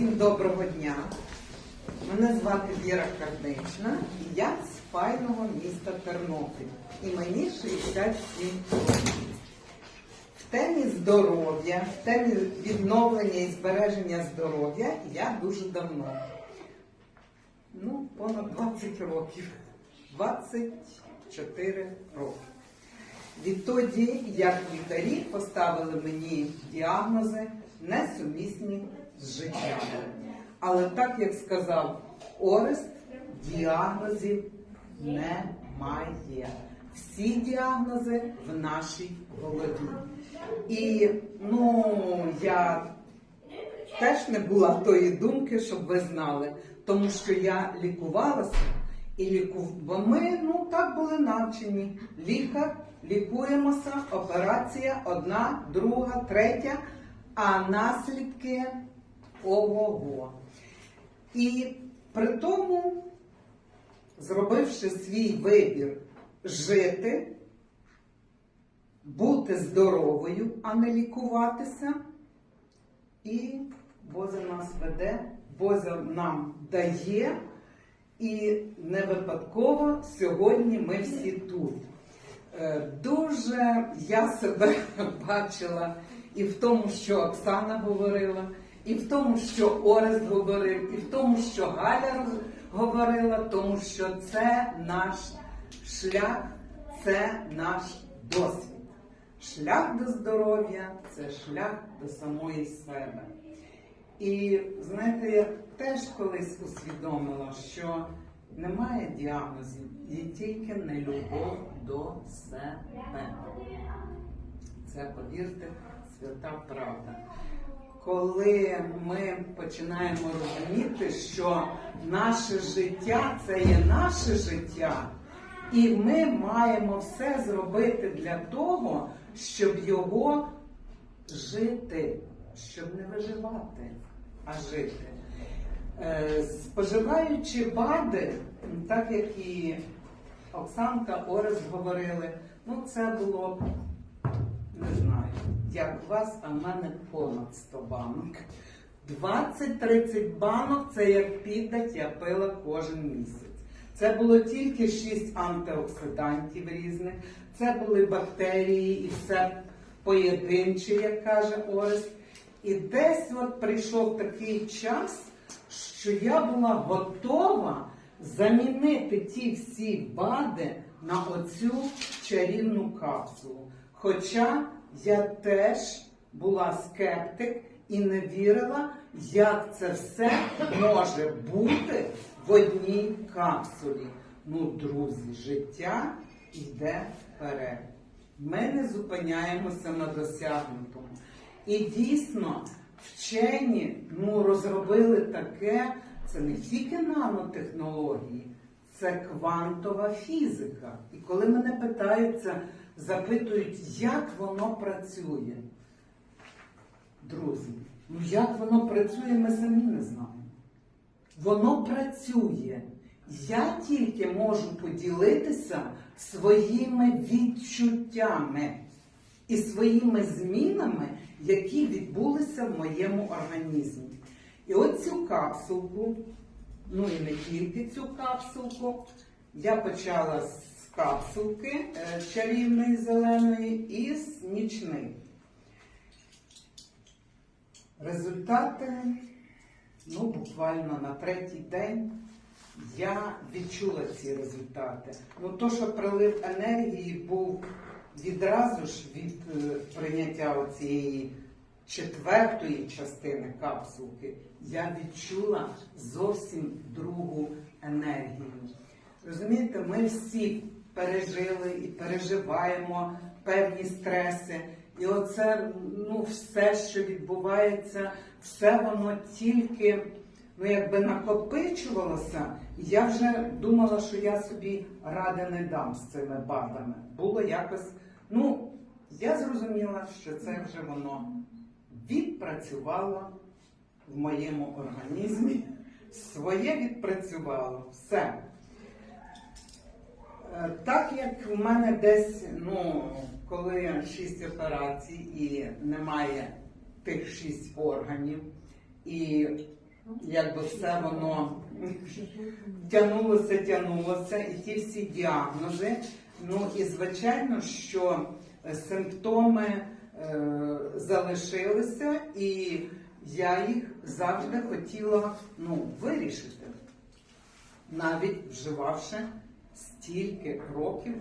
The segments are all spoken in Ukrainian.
Всім доброго дня. Мене звати Віра Карнична, і я з файного міста Тернопіль. І мені 67 років. В темі здоров'я, в темі відновлення і збереження здоров'я я дуже давно. Ну, понад 20 років. 24 роки. Відтоді, як лікарі поставили мені діагнози несумісні з життям. Але так як сказав Орест, діагнозів немає. Всі діагнози в нашій голові. І ну, я теж не була тої думки, щоб ви знали, тому що я лікувалася і лікув, бо ми ну так були навчені. Лікар, лікуємося, операція одна, друга, третя, а наслідки ого-го. І при тому, зробивши свій вибір жити, бути здоровою, а не лікуватися, і Боза нас веде, Боза нам дає, і не випадково сьогодні ми всі тут. Е, Дуже я себе бачила і в тому, що Оксана говорила, і в тому, що Орест говорив, і в тому, що Галя говорила, тому що це наш шлях, це наш досвід. Шлях до здоров'я це шлях до самої себе. І знаєте, я теж колись усвідомила, що немає діагнозів, є тільки нелюбов до себе. Це, повірте, свята правда. Коли ми починаємо розуміти, що наше життя це є наше життя, і ми маємо все зробити для того, щоб його жити, щоб не виживати, а жити. Е, Споживаючи БАДи, так як і Оксанка Орес говорили, ну це було б, не знаю, як вас, а мене понад 100 банок. 20-30 банок це як піддать я пила кожен місяць. Це було тільки 6 антиоксидантів різних, це були бактерії і все поєдинче, як каже Орест. І десь от прийшов такий час, що я була готова замінити ті всі БАДи на оцю чарівну капсулу. Хоча я теж була скептик і не вірила, як це все може бути в одній капсулі. Ну, друзі, життя йде вперед. Ми не зупиняємося на досягнутому. І дійсно, вчені ну, розробили таке, це не тільки нанотехнології, це квантова фізика. І коли мене питаються, запитують, як воно працює. Друзі, ну як воно працює, ми самі не знаємо. Воно працює. Я тільки можу поділитися своїми відчуттями і своїми змінами, які відбулися в моєму організмі. І от цю капсулку, ну і не тільки цю капсулку, я почала з капсулки е, чарівної зеленої і з нічної. Результати, ну, буквально на третій день я відчула ці результати. Ну, то, що прилив енергії був відразу ж від е, прийняття цієї четвертої частини капсулки, я відчула зовсім другу енергію. Розумієте, ми всі пережили і переживаємо певні стреси. І оце ну, все, що відбувається, все воно тільки ну, якби накопичувалося. Я вже думала, що я собі ради не дам з цими бадами. Було якось, ну, я зрозуміла, що це вже воно відпрацювало в моєму організмі. Своє відпрацювало. Все. Е, Так як в мене десь, ну, коли шість операцій і немає тих шість органів, і якби все воно тягнулося, тягнулося, і ті всі діагнози. Ну і звичайно, що симптоми е, залишилися, і я їх завжди хотіла ну, вирішити, навіть вживавши стільки років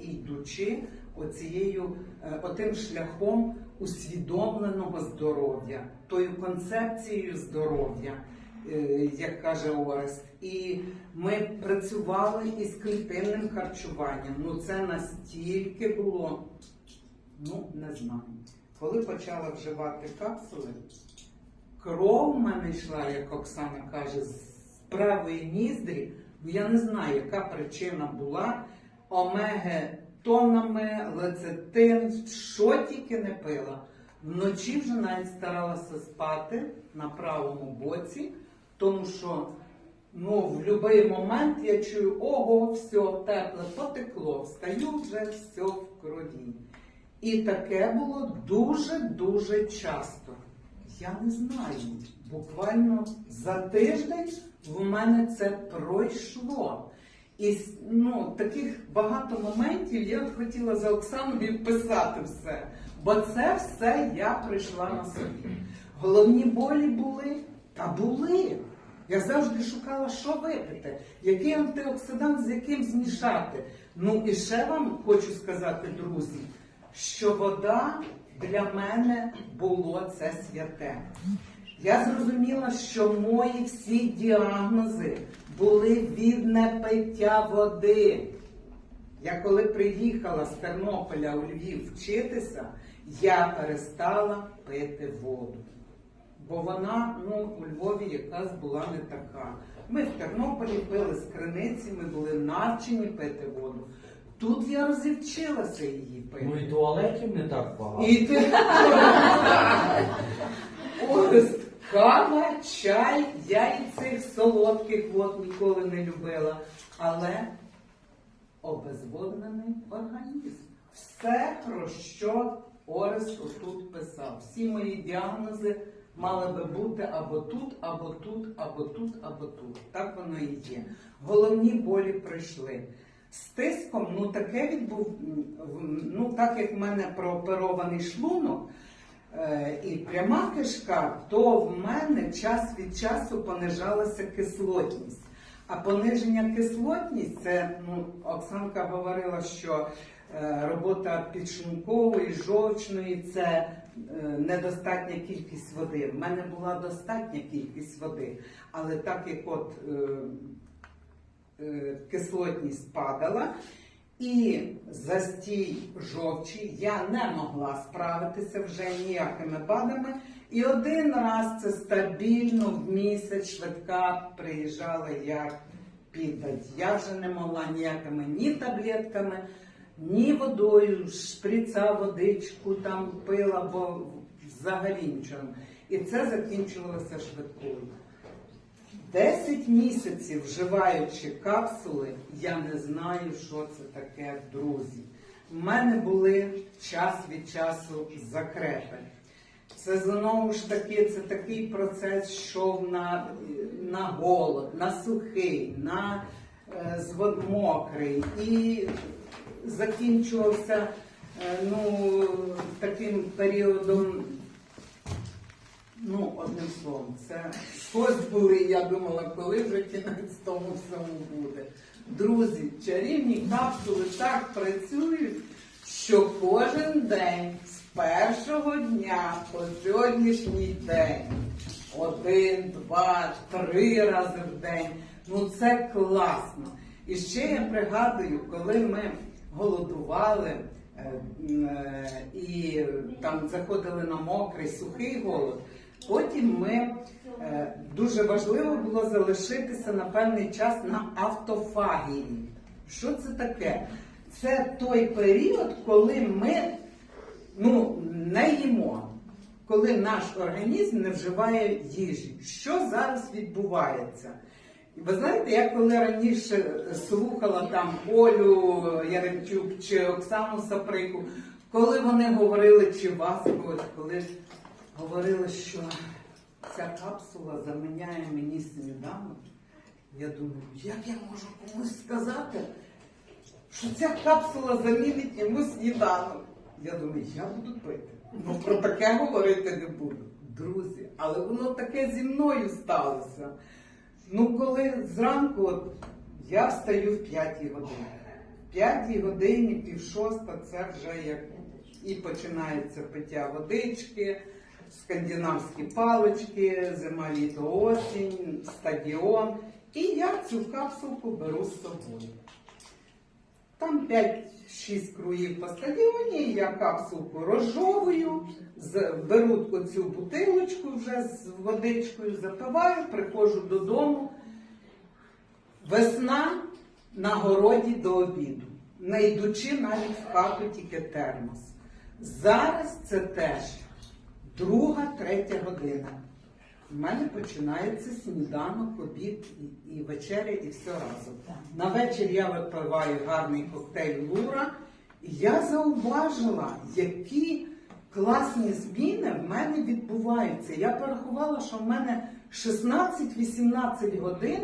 і йдучи оцією, е, отим шляхом усвідомленого здоров'я, тою концепцією здоров'я, е, як каже Орест. І ми працювали із клітинним харчуванням. Ну це настільки було, ну не знаю. Коли почала вживати капсули, кров в мене йшла, як Оксана каже, з правої ніздрі. Ну, Я не знаю, яка причина була. Омеги тонами, лецитин, що тільки не пила. Вночі вже навіть старалася спати на правому боці, тому що ну, в будь-який момент я чую, ого, все, тепле, потекло, встаю вже все в крові. І таке було дуже-дуже часто. Я не знаю. Буквально за тиждень в мене це пройшло. І ну, таких багато моментів я от хотіла за Оксаною писати все. Бо це все я прийшла на собі. Головні болі були та були. Я завжди шукала, що випити, який антиоксидант з яким змішати. Ну і ще вам хочу сказати, друзі, що вода для мене було це святе. Я зрозуміла, що мої всі діагнози були від непиття води. Я коли приїхала з Тернополя у Львів вчитися, я перестала пити воду. Бо вона ну, у Львові якась була не така. Ми в Тернополі пили з криниці, ми були навчені пити воду. Тут я розівчилася її пити. Ну і туалетів не так багато. І ти Орест, кава, чай, я і цих солодких от ніколи не любила. Але обезводнений організм. Все, про що Орест отут писав. Всі мої діагнози мали би бути або тут, або тут, або тут, або тут. Так воно і є. Головні болі прийшли. З тиском, ну таке відбув, ну так як в мене прооперований шлунок і пряма кишка, то в мене час від часу понижалася кислотність. А пониження кислотність, це ну, Оксанка говорила, що е, робота підшлункової, жовчної це е, недостатня кількість води. В мене була достатня кількість води, але так як от. Е, е, кислотність падала, і застій жовчі я не могла справитися вже ніякими БАДами. І один раз це стабільно в місяць швидка приїжджала як піддать. Я вже не могла ніякими ні таблетками, ні водою, шприца водичку там пила, бо взагалі нічого. І це закінчувалося швидкою. 10 місяців вживаючи капсули, я не знаю, що це таке, друзі. У мене були час від часу закрепи. Це знову ж таки це такий процес, йшов на, на голод, на сухий, на е, звод мокрий і закінчувався е, ну, таким періодом Ну, одним словом, це щось були, я думала, коли вже кінець тому всьому буде. Друзі, чарівні капсули так працюють, що кожен день з першого дня по сьогоднішній день, один, два, три рази в день. Ну це класно. І ще я пригадую, коли ми голодували е, е, і там заходили на мокрий, сухий голод. Потім ми е, дуже важливо було залишитися на певний час на автофагії. Що це таке? Це той період, коли ми ну, не їмо, коли наш організм не вживає їжі. Що зараз відбувається? Ви знаєте, я коли раніше слухала там Олю Яремчук чи Оксану Саприку, коли вони говорили, чи вас, коли говорили, що ця капсула заміняє мені сніданок. Я думаю, як я можу комусь сказати, що ця капсула замінить йому сніданок. Я думаю, я буду пити. Ну про таке говорити не буду. Друзі, але воно таке зі мною сталося. Ну, коли зранку от, я встаю в 5 годині. В 5 годині, пів шоста, це вже як і починається пиття водички, скандинавські палички, зима, літо, осінь, стадіон. І я цю капсулку беру з собою. Там 5-6 круїв по стадіоні, я капсулку розжовую, беру оцю бутилочку вже з водичкою, запиваю, приходжу додому. Весна на городі до обіду, не йдучи навіть в хату тільки термос. Зараз це теж друга, третя година. У мене починається сніданок, обід і, вечеря, і все разом. На вечір я випиваю гарний коктейль Лура. І я зауважила, які класні зміни в мене відбуваються. Я порахувала, що в мене 16-18 годин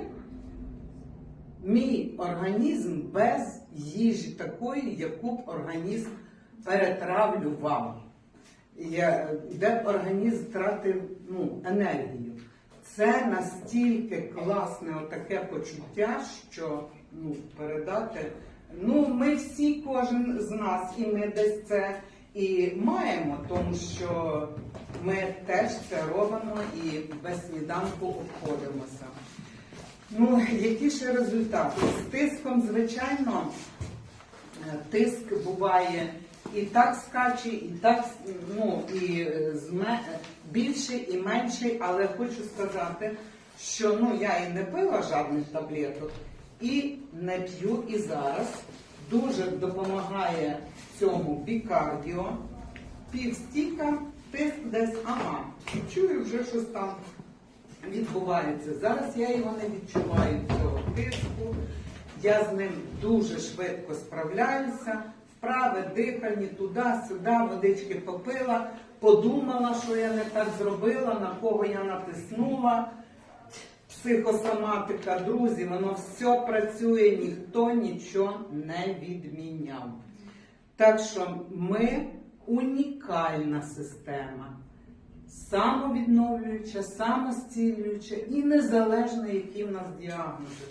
мій організм без їжі такої, яку б організм перетравлював. Де організм втратив ну, енергію. Це настільки класне отаке почуття, що ну, передати. Ну, ми всі, кожен з нас, і ми десь це і маємо, тому що ми теж це робимо і без сніданку обходимося. Ну, які ще результати? З тиском, звичайно, е, тиск буває і так скаче, і так ну, і е, більший, і менший, але хочу сказати, що ну, я і не пила жодних таблеток, і не п'ю і зараз. Дуже допомагає цьому бікардіо. Півстіка, тиск десь, ага, чую вже щось там відбувається. Зараз я його не відчуваю цього тиску. Я з ним дуже швидко справляюся. Вправи, дихальні, туди-сюди, водички попила, подумала, що я не так зробила, на кого я натиснула. Психосоматика, друзі, воно все працює, ніхто нічого не відміняв. Так що ми унікальна система самовідновлююча, самостілююча і незалежно, які в нас діагнози.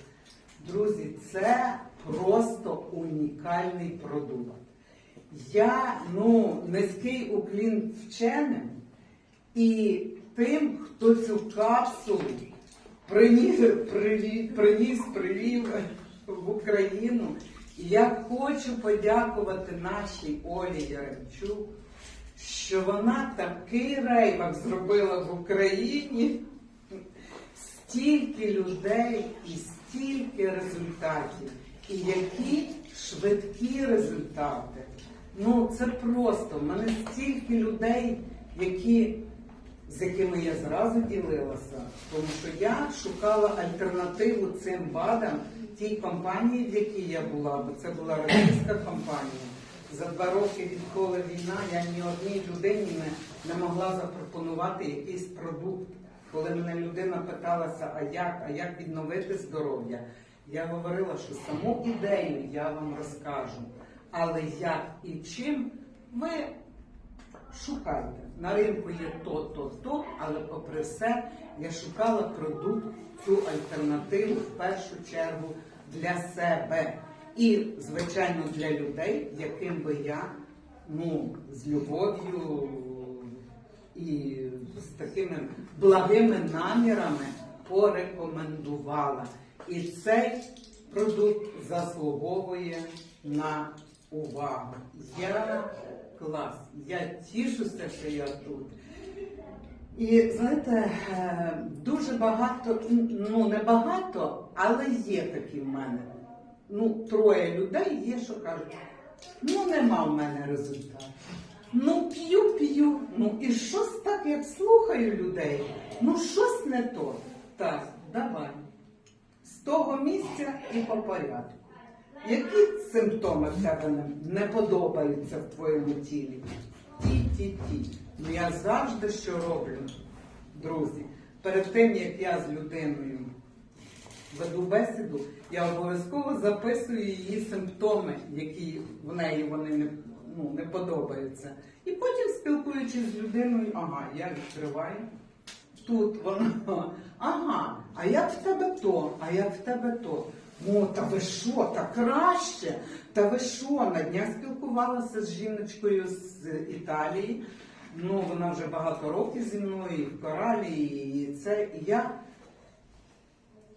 Друзі, це просто унікальний продукт. Я ну, низький уклін вченим і тим, хто цю капсулу приніс, приві- приніс, привів в Україну. Я хочу подякувати нашій Олі Яремчук, що вона такий рейвак зробила в Україні, стільки людей і стільки результатів, і які швидкі результати. Ну це просто. В мене стільки людей, які, з якими я зразу ділилася, тому що я шукала альтернативу цим БАДам тій компанії, в якій я була, бо це була російська компанія. За два роки, відколи війна, я ні одній людині не, не могла запропонувати якийсь продукт. Коли мене людина питалася, а як, а як відновити здоров'я, я говорила, що саму ідею я вам розкажу. Але як і чим ви шукайте. На ринку є то, то, то, але попри все я шукала продукт, цю альтернативу в першу чергу для себе. І, звичайно, для людей, яким би я ну, з любов'ю і з такими благими намірами порекомендувала. І цей продукт заслуговує на увагу. Я клас. Я тішуся, що я тут. І знаєте, е, дуже багато, ну не багато, але є такі в мене. Ну, троє людей є, що кажуть, ну нема в мене результату. Ну п'ю, п'ю. Ну і щось так, як слухаю людей, ну щось не то. Так, давай. З того місця і по порядку. Які симптоми в тебе не- подобаються в твоєму тілі? Ті, ті, ті. Ну я завжди що роблю, друзі. перед тим, як я з людиною веду бесіду, я обов'язково записую її симптоми, які в неї вони не, ну, не подобаються. І потім, спілкуючись з людиною, ага, я відкриваю. Тут вона, ага, а як в тебе то, а як в тебе то. О, та ви що, та краще? Та ви що? На днях спілкувалася з жіночкою з Італії. Ну, вона вже багато років зі мною, і в коралі, і це. І я.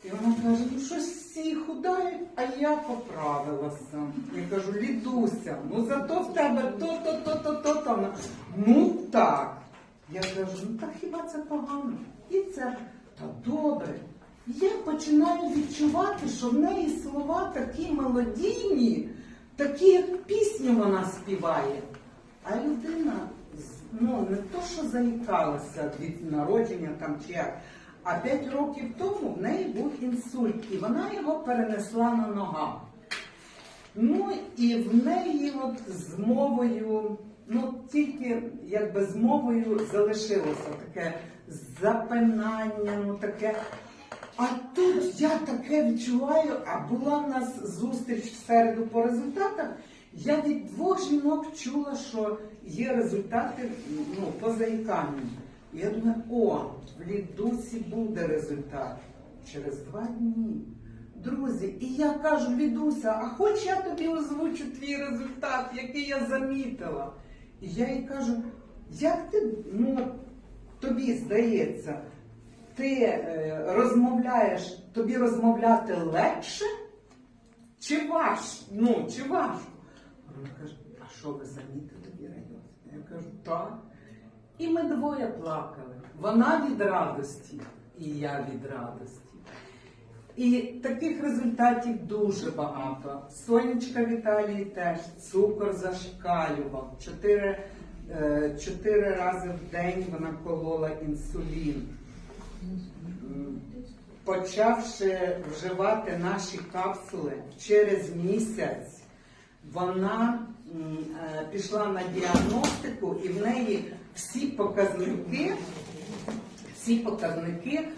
І вона каже, ну щось всі худають, а я поправилася. Я кажу, Лідуся, ну зато в тебе то-то, то-то, то-то. Вона, Ну так. Я кажу, ну так хіба це погано? І це та добре. Я починаю відчувати, що в неї слова такі мелодійні, такі, як пісню вона співає. А людина ну, не то, що заїкалася від народження там чи як, а 5 років тому в неї був інсульт, і вона його перенесла на ногах. Ну і в неї от з мовою, ну тільки якби з мовою залишилося таке запинання, ну таке. А тут я таке відчуваю, а була в нас зустріч в середу по результатах. Я від двох жінок чула, що є результати ну, по заїканню. Я думаю, о, в Лідусі буде результат через два дні. Друзі, і я кажу, Лідуся, а хоч я тобі озвучу твій результат, який я замітила. І я їй кажу, як ти, ну, тобі здається, ти е, розмовляєш, тобі розмовляти легше? Чи важ, ну, чи важко? Вона каже, а що ви замітили, Віра Йосипівна?» Я кажу, так. І ми двоє плакали. Вона від радості, і я від радості. І таких результатів дуже багато. Сонечка в Італії теж цукор зашкалював. Чотири, е, чотири рази в день вона колола інсулін. Почавши вживати наші капсули через місяць, вона е, пішла на діагностику, і в неї всі показники, всі показники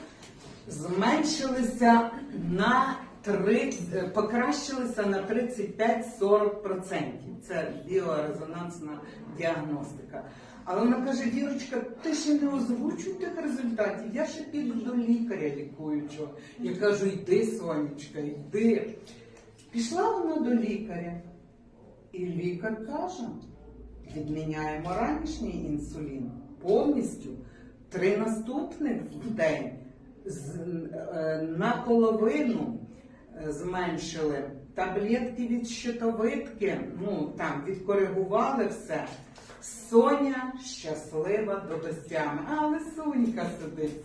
зменшилися на 30, е, покращилися на 35-40%. Це біорезонансна діагностика. Але вона каже, Вірочка, ти ще не озвучуй тих результатів, я ще піду до лікаря лікуючого. Я кажу, йди, сонечка, йди. Пішла вона до лікаря, і лікар каже, відміняємо ранішній інсулін повністю. Три наступних в день е, наполовину е, зменшили таблетки від щитовидки, ну там відкоригували все. Соня щаслива до безтями. Але Сонька сидить,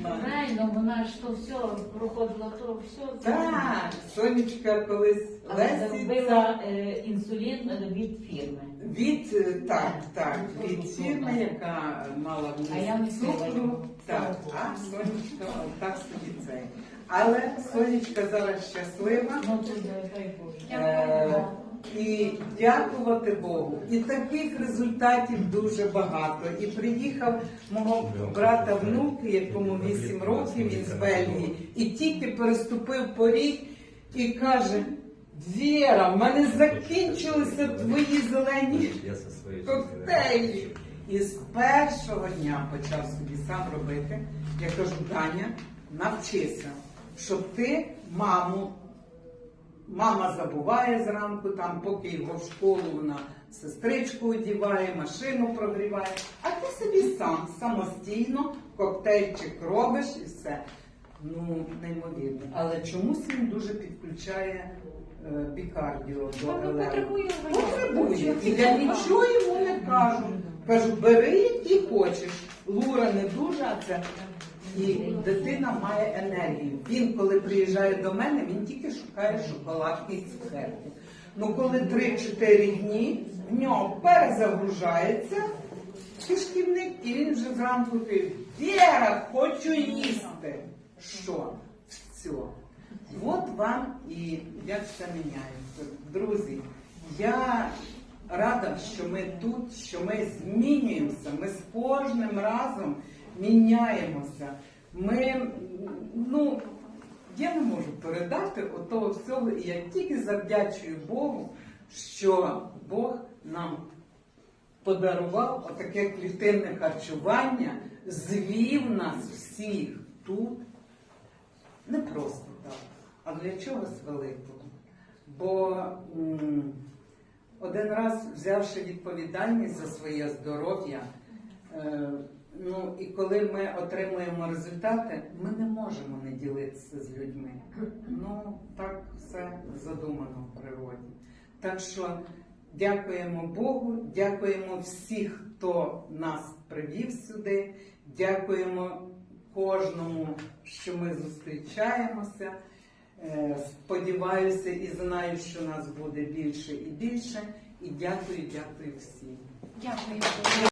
знає. Правильно, вона ж то все проходила, то все. Так, Сонечка колись Але Лесі зробила е, інсулін від фірми. Від е, так, так, від фірми, яка мала А я не цукру. пила. Так, а сонечка так собі цей. Але сонечка зараз щаслива. Ну. Е, і дякувати Богу. І таких результатів дуже багато. І приїхав мого брата внук, якому 8 років, він з Бельгії, і тільки переступив поріг і каже: Віра, в мене закінчилися твої зелені коктейлі. І з першого дня почав собі сам робити. Я кажу, Даня, навчися, щоб ти маму. Мама забуває зранку, там, поки його в школу вона сестричку одіває, машину прогріває. А ти собі сам самостійно коктейльчик робиш і все. Ну, неймовірно. Але чомусь він дуже підключає е, бікардіо до ЛР. потребує Потребує. І я нічого йому не кажу. Кажу, бери, який хочеш. Лура не дуже, а це. І дитина має енергію. Він, коли приїжджає до мене, він тільки шукає шоколадки і цукерки. Ну, коли 3-4 дні в нього перезагружається кишківник, і він вже зранку Віра, хочу їсти. Що? Все. От вам і як все міняється. Друзі, я рада, що ми тут, що ми змінюємося. Ми з кожним разом міняємося. Ми, ну, я не можу передати отого всього, і я тільки завдячую Богу, що Бог нам подарував отаке клітинне харчування, звів нас всіх тут. Не просто так, а для чогось великого. Бо один раз взявши відповідальність за своє здоров'я, е, ну і коли ми отримуємо результати, ми не можемо не ділитися з людьми. Ну так все задумано в природі. Так що дякуємо Богу, дякуємо всіх, хто нас привів сюди, дякуємо кожному, що ми зустрічаємося. Е, Сподіваюся і знаю, що нас буде більше і більше. І дякую, дякую всім. Дякую.